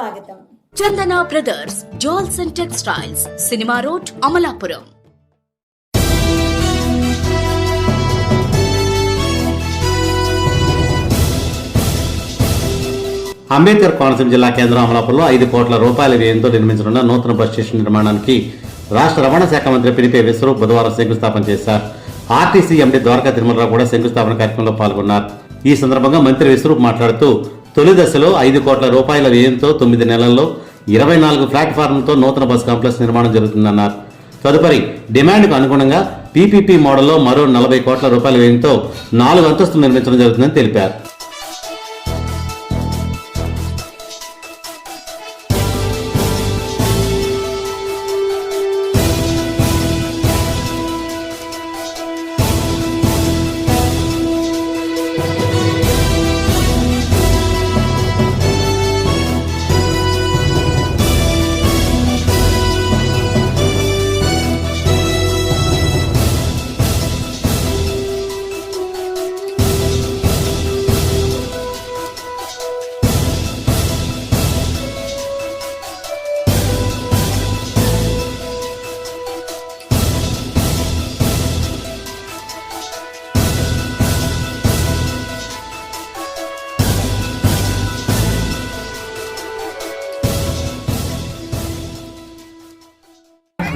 స్వాగతం. Chandana brothers jewels and textiles cinema road Amalapuram. Ambedkar Konaseema జిల్లా కేంద్రం అమలాపురంలో ఐదు కోట్ల రూపాయల వ్యయంతో నిర్మించనున్న నూతన బస్ స్టేషన్ నిర్మాణానికి రాష్ట్ర రవాణా శాఖ మంత్రి పినిపే విశ్వరూప్ బుధవారం శంకుస్థాపన చేశారు. ఆర్టీసీ ఎండీ ద్వారకా తిరుమలరావు కూడా శంకుస్థాపన కార్యక్రమంలో పాల్గొన్నారు. ఈ సందర్భంగా మంత్రి విశ్వరూప్ మాట్లాడుతూ తొలి దశలో ఐదు కోట్ల రూపాయల వ్యయంతో తొమ్మిది నెలల్లో ఇరవై నాలుగు ప్లాట్ఫారంతో నూతన బస్ కాంప్లెక్స్ నిర్మాణం జరుగుతుందన్నారు. తదుపరి డిమాండ్కు అనుగుణంగా పీపీపీ మోడల్లో మరో నలభై కోట్ల రూపాయల వ్యయంతో నాలుగు అంతస్తులు నిర్మించడం జరుగుతుందని తెలిపారు.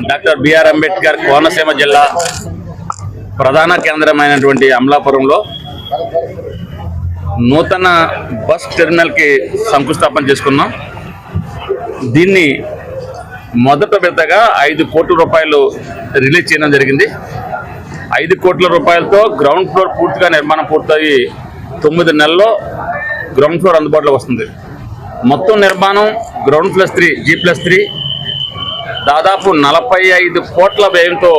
డాక్టర్ బిఆర్ అంబేద్కర్ కోనసీమ జిల్లా ప్రధాన కేంద్రమైనటువంటి అమలాపురంలో నూతన బస్ టెర్మినల్కి శంకుస్థాపన చేసుకున్నాం. దీన్ని మొదట విడతగా ఐదు కోట్ల రూపాయలు రిలీజ్ చేయడం జరిగింది. ఐదు కోట్ల రూపాయలతో గ్రౌండ్ ఫ్లోర్ పూర్తిగా నిర్మాణం పూర్తయి తొమ్మిది నెలల్లో గ్రౌండ్ ఫ్లోర్ అందుబాటులో వస్తుంది. మొత్తం నిర్మాణం ground plus three G plus three దాదాపు నలభై ఐదు కోట్ల వ్యయంతో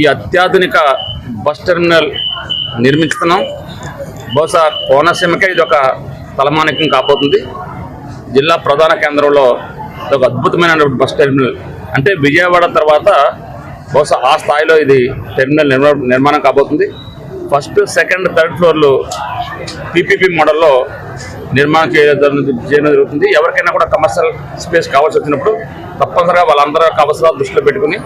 ఈ అత్యాధునిక బస్ టెర్మినల్ నిర్మించుతున్నాం బహుశా కోనసీమకే ఇది ఒక తలమానికం కాబోతుంది. జిల్లా ప్రధాన కేంద్రంలో ఇది ఒక అద్భుతమైనటువంటి బస్ టెర్మినల్. అంటే విజయవాడ తర్వాత బహుశా ఆ స్థాయిలో ఇది టెర్మినల్ నిర్మాణం కాబోతుంది. ఫస్ట్ సెకండ్ థర్డ్ ఫ్లోర్లు పీపీపీ మోడల్లో నిర్మాణం చేయడం చేయడం జరుగుతుంది. ఎవరికైనా కూడా కమర్షియల్ స్పేస్ కావాల్సి వచ్చినప్పుడు తప్పనిసరిగా వాళ్ళందరూ అవసరాలు దృష్టిలో పెట్టుకుని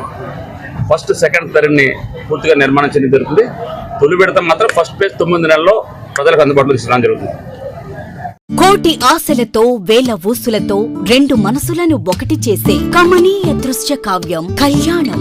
ఫస్ట్ సెకండ్ థర్డ్ని పూర్తిగా నిర్మాణం చేయడం జరుగుతుంది. తొలి విడత మాత్రం ఫస్ట్ ఫేజ్ తొమ్మిది నెలల్లో ప్రజలకు అందుబాటులో తీసుకురావడం జరుగుతుంది. కోటి ఆశలతో వేల ఊసులతో రెండు మనసులను ఒకటి చేసే కమనీయ దృశ్య కావ్యం కళ్యాణం.